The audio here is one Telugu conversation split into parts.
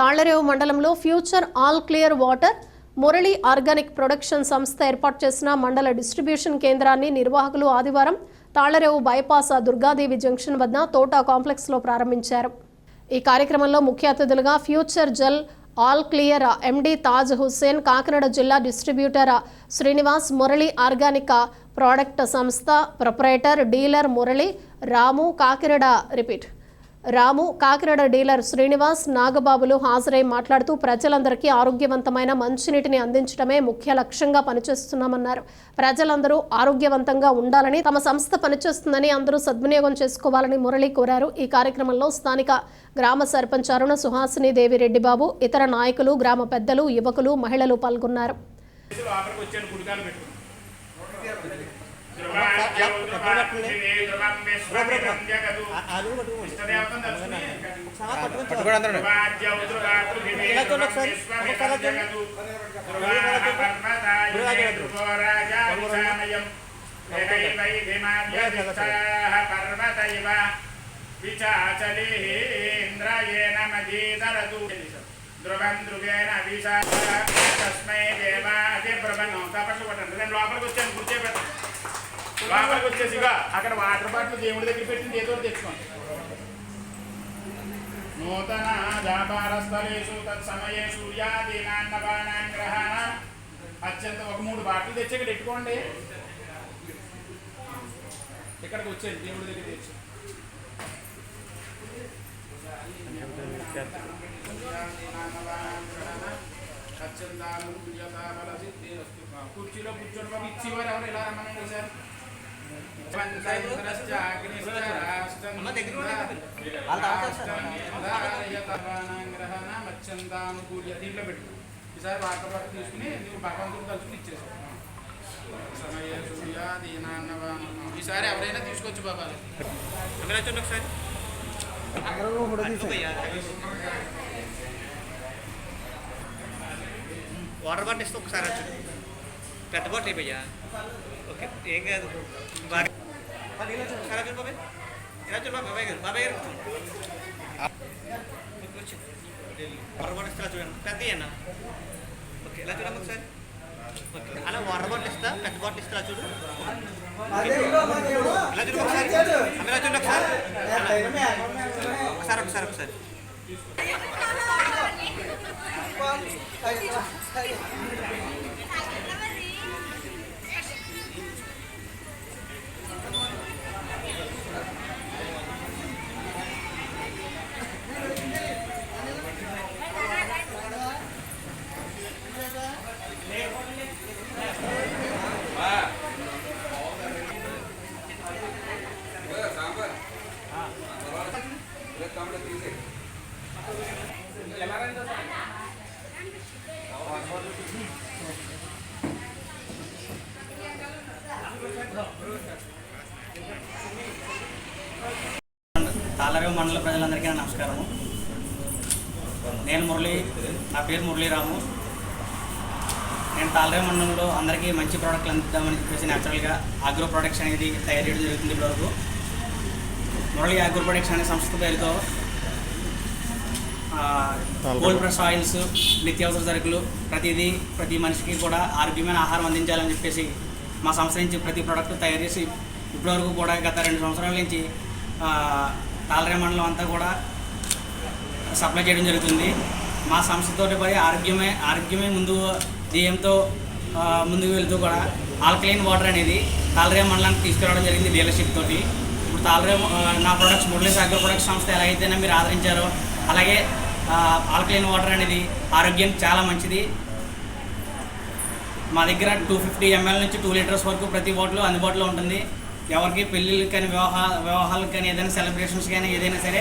తాళ్ళరేవు మండలంలో future all clear water Murali organic production సంస్థ ఏర్పాటు చేసిన మండల డిస్ట్రిబ్యూషన్ కేంద్రాన్ని నిర్వాహకులు ఆదివారం తాళ్ళరేవు బైపాస్ దుర్గాదేవి జంక్షన్ వద్ద తోటా కాంప్లెక్స్లో ప్రారంభించారు. ఈ కార్యక్రమంలో ముఖ్య అతిథులుగా future Jal all clear MD Taj Hussain Kakinada జిల్లా distributor Srinivas Murali organic product సంస్థ proprietor dealer Murali Ramu Kakinada repeat. Ramu Kakinada dealer Srinivas నాగబాబులు హాజరై మాట్లాడుతూ ప్రజలందరికీ ఆరోగ్యవంతమైన మంచినీటిని అందించడమే ముఖ్య లక్ష్యంగా పనిచేస్తున్నామన్నారు. ప్రజలందరూ ఆరోగ్యవంతంగా ఉండాలని తమ సంస్థ పనిచేస్తుందని అందరూ సద్వినియోగం చేసుకోవాలని మురళి కోరారు. ఈ కార్యక్రమంలో స్థానిక గ్రామ సర్పంచ్ అరుణ సుహాసిని దేవి రెడ్డిబాబు ఇతర నాయకులు గ్రామ పెద్దలు యువకులు మహిళలు పాల్గొన్నారు. పట్టుకోండి అందరూ. విచాచలేంద్రయేన మదీతరదు ధ్రువం ధ్రువేణ విశా తస్మై దేవాది బ్రహ్మణం తపస్సు కొట్టండి నేను లోపలికి వచ్చాను కూర్చోబెట్టండి లోపలికి వచ్చేసి అక్కడ వాటర్ బాటిల్ దేవుడి దగ్గర పెట్టింది ఏదో తెచ్చుకోండి. నూతన వ్యాపారస్థలేషు తత్సమయే సూర్యాదీనాన్నపానాం గ్రహాణ. అత్యంత ఒక మూడు బాటిల్ తెచ్చి ఇక్కడ పెట్టుకోండి. ఇక్కడికి వచ్చేది దేవుడి దగ్గర తెచ్చి. కుర్చీలో కూర్చోండి బాబు ఇచ్చేవారు ఎవరు ఎలా రమ్మనండి సార్? దీంట్లో పెట్టు ఈసారి వాటర్ బాటిల్ తీసుకుని నువ్వు భగవంతుడు తలుచుకుని ఇచ్చేసావు సమయ సూర్య దీనాన్నవానం ఈసారి ఎవరైనా తీసుకొచ్చు బాబా అందరూ చూడండి ఒకసారి వాటర్ బాటిల్ ఇస్తే ఒకసారి వచ్చి పెద్ద బాటిల్ అయిపోయా ఓకే ఏం కాదు. బాగా ఇలా చూడు చూడు బాబాయ్? ఇలా చూడు బాబాయ్ గారు బాబాయ్ గారు బాటిల్ ఇస్తే చూడండి. పెద్ద అన్న ఓకే ఇలా చూడండి ఒకసారి? ఓకే అలా వాటర్ బాటిల్ ఇస్తా పెద్ద బాటిల్ ఇస్తా చూడు. ఇలా చూడు ఒకసారి? అమ్మ, ఇలా చూడండి ఒకసారి? ఒకసారి ఒకసారి ఒకసారి. తాళరేవు మండల ప్రజలందరికీ నమస్కారము. నేను మురళి నా పేరు మురళీరాము. నేను తాళరేవు మండలంలో అందరికీ మంచి ప్రోడక్ట్లు అందిద్దామని చెప్పేసి న్యాచురల్గా ఆగ్రో ప్రొడక్ట్స్ అనేది తయారు చేయడం జరుగుతుంది ఇప్పటివరకు మురళి ఆగ్రో ప్రొడక్ట్స్ అనే సంస్థ పేరుతో కోల్డ్ ప్రెస్ ఆయిల్స్ నిత్యావసర సరుకులు ప్రతిదీ ప్రతి మనిషికి కూడా ఆరోగ్యమైన ఆహారం అందించాలని చెప్పేసి మా సంస్థ నుంచి ప్రతి ప్రోడక్ట్ తయారు చేసి ఇప్పటివరకు కూడా గత రెండు సంవత్సరాల నుంచి తాళరే మండలం అంతా కూడా సప్లై చేయడం జరుగుతుంది. మా సంస్థతో పడి ఆరోగ్యమే ఆరోగ్యమే ముందు ధ్యేయంతో ముందుకు వెళ్తూ కూడా ఆల్కలైన్ వాటర్ అనేది తాళరే మండలానికి తీసుకురావడం జరిగింది డీలర్షిప్ తోటి. ఇప్పుడు తాలరే నా ప్రొడక్ట్స్ మురళీ సాగర్ ప్రొడక్ట్స్ సంస్థ ఎలాగైతే మీరు ఆదరించారో అలాగే ఆల్కలైన్ వాటర్ అనేది ఆరోగ్యానికి చాలా మంచిది. మా దగ్గర టూ ఫిఫ్టీ ఎంఎల్ నుంచి టూ లీటర్స్ వరకు ప్రతి బాటిల్ అందుబాటులో ఉంటుంది. ఎవరికి పెళ్ళిళ్ళకి కానీ వివాహ వివాహాలకు కానీ ఏదైనా సెలబ్రేషన్స్ కానీ ఏదైనా సరే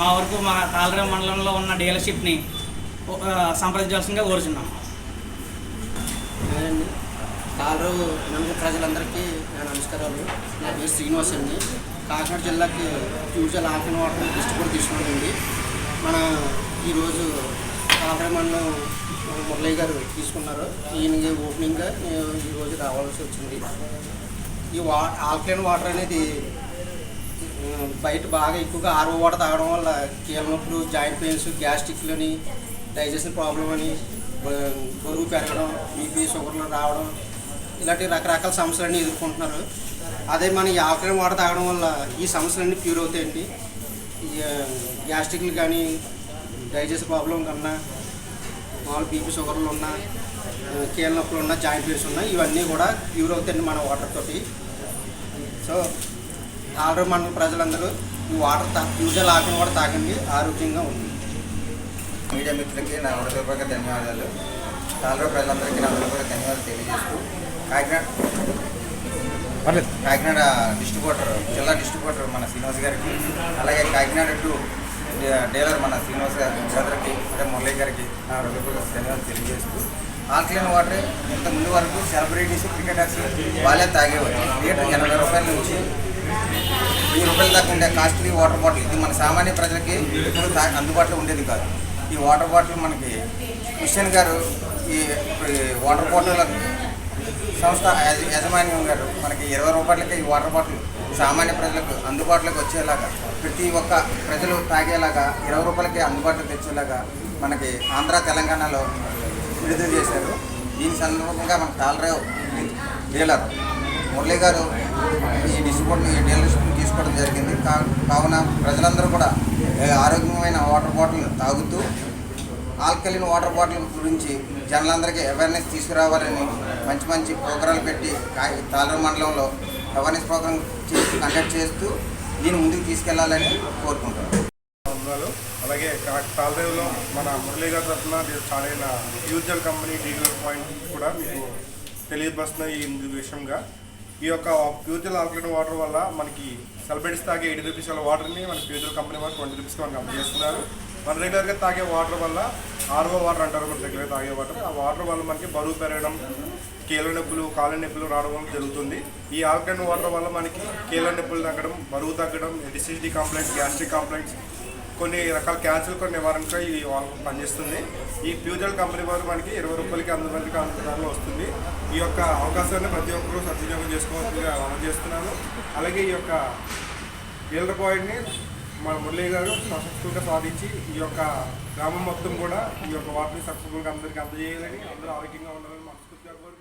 మా వరకు మా తాలరా మండలంలో ఉన్న డీలర్షిప్ని సంప్రదించాల్సిందిగా కోరుచున్నాం. అండి కాలరావు ప్రజలందరికీ నా నమస్కారాలు. నా పేరు శ్రీనివాస్ అండి. కాకినాడ జిల్లాకి ఫ్యూచర్ ఆఫీన్ వాటర్ డిస్ట్రిబ్యూట్ తీసుకుంటుంది మన ఈరోజు తాలరా మండలం మురళయ్య గారు తీసుకున్నారు. ఈయన ఓపెనింగ్గా ఈరోజు రావాల్సి వచ్చింది. ఈ వా ఆల్కలైన్ వాటర్ అనేది బయట బాగా ఎక్కువగా ఆర్ఓ వాటర్ తాగడం వల్ల కీళ్ళ నొప్పులు జాయింట్ పెయిన్స్ గ్యాస్ట్రిక్లని డైజెషన్ ప్రాబ్లం అని బరువు పెరగడం బీపీ షుగర్లు రావడం ఇలాంటి రకరకాల సమస్యలన్నీ ఎదుర్కొంటున్నారు. అదే మన ఈ ఆల్కలైన్ వాటర్ తాగడం వల్ల ఈ సమస్యలన్నీ క్యూర్ అవుతాయండి. ఈ గ్యాస్ట్రిక్లు కానీ డైజెస్ట్ ప్రాబ్లం కన్నా మామూలు బీపీ షుగర్లు ఉన్నా కీళ్ళ నొప్పులు ఉన్నా జాయింట్ పెయిన్స్ ఉన్నా ఇవన్నీ కూడా క్యూర్ అవుతాయండి మన వాటర్ తోటి. సో ఆల్రెడీ మన ప్రజలందరూ ఈ వాటర్ తా యూజువల్ ఆకుని కూడా తాగండి ఆరోగ్యంగా ఉంది మీడియా మిత్రులకి నా హృదయపూర్వక ధన్యవాదాలు. తాలూరు ప్రజలందరికీ నా హృదయపూర్వక ధన్యవాదాలు తెలియజేస్తూ కాకినాడ కాకినాడ డిస్ట్రిబ్యూటర్ జిల్లా డిస్ట్రిబ్యూటర్ మన శ్రీనివాస్ గారికి అలాగే కాకినాడ టు డీలర్ మన శ్రీనివాస్ గారి బ్రదర్కి అంటే మురళీ గారికి నా హృదయపూర్వక ధన్యవాదాలు తెలియజేస్తూ ఆల్కలైన్ వాటర్ ఇంత ముందు వరకు సెలబ్రిటీస్ క్రికెటర్స్ వాళ్ళే తాగేవారు. లీటర్ ఎనభై రూపాయల నుంచి వెయ్యి రూపాయల దాకా ఉండే కాస్ట్లీ వాటర్ బాటిల్ ఇది మన సామాన్య ప్రజలకి ఎప్పుడు అందుబాటులో ఉండేది కాదు. ఈ వాటర్ బాటిల్ మనకి క్రిస్టియన్ గారు ఈ వాటర్ బాటిల్ సంస్థ యజ- గారు మనకి ఇరవై రూపాయలకి ఈ వాటర్ బాటిల్ సామాన్య ప్రజలకు అందుబాటులోకి వచ్చేలాగా ప్రతి ఒక్క ప్రజలు తాగేలాగా ఇరవై రూపాయలకి అందుబాటులోకి తెచ్చేలాగా మనకి ఆంధ్ర తెలంగాణలో విడుదల చేశారు. దీని సందర్భంగా మన తాళరావు డీలర్ మురళి గారు ఈ డిస్ట్రిబ్యూట్ ఈ డీలర్షిప్ని తీసుకోవడం జరిగింది. కా- కావున ప్రజలందరూ కూడా ఆరోగ్యమైన వాటర్ బాటిల్ తాగుతూ ఆల్కలిన్ వాటర్ బాటిల్ గురించి జనాలందరికీ అవేర్నెస్ తీసుకురావాలని మంచి మంచి ప్రోగ్రాంలు పెట్టి కా- మండలంలో అవేర్నెస్ ప్రోగ్రామ్ కండక్ట్ చేస్తూ దీన్ని ముందుకు తీసుకెళ్ళాలని కోరుకుంటున్నాను. అలాగే తాల్రేవులో మన మురళీ గారి తరఫున చాలైన యూజల్ కంపెనీ డీలర్ పాయింట్ కూడా మీకు తెలియపరుస్తున్న ఈ విషయంగా. ఈ యొక్క ఫ్యూచర్ ఆల్కలైన్ వాటర్ వల్ల మనకి సెలబ్రిటీస్ తాగే ఎయిటీ రూపీస్ వాళ్ళ వాటర్ని మన ఫ్యూచర్ కంపెనీ వాళ్ళు ట్వంటీ రూపీస్కి మనకి అందజేస్తున్నారు మన రెగ్యులర్గా తాగే వాటర్ వల్ల ఆర్ఓ వాటర్ అంటారు మన రెగ్యులర్గా తాగే వాటర్. ఆ వాటర్ వల్ల మనకి బరువు పెరగడం కీళ్ళ నొప్పులు కాళ్ళ నొప్పులు రావడం జరుగుతుంది. ఈ ఆల్కలైన్ వాటర్ వల్ల మనకి కీళ్ళ నొప్పులు తగ్గడం బరువు తగ్గడం డిసిసిటీ కాంప్లెక్స్ గ్యాస్ట్రిక్ కాంప్లెక్స్ కొన్ని రకాల క్యాన్సర్ కొన్ని నివారణగా ఈ పనిచేస్తుంది. ఈ ఫ్యూజల్ కంపెనీ వారు మనకి ఇరవై రూపాయలకి అందుబాటులోకి అందుబాటులో వస్తుంది. ఈ యొక్క అవకాశాన్ని ప్రతి ఒక్కరూ సద్వినియోగం చేసుకోవాల్సిందిగా అమలు చేస్తున్నాను. అలాగే ఈ యొక్క డీలర్ పాయింట్ని మన మురళీ గారు సక్సెస్ఫుల్గా సాధించి ఈ యొక్క గ్రామం మొత్తం కూడా ఈ యొక్క వాటర్ని సక్సెస్ఫుల్గా అందరికీ అందజేయాలని అందరూ ఆరోగ్యంగా ఉండాలని మనస్ఫూర్తిగా కోరుకుంటున్నాను.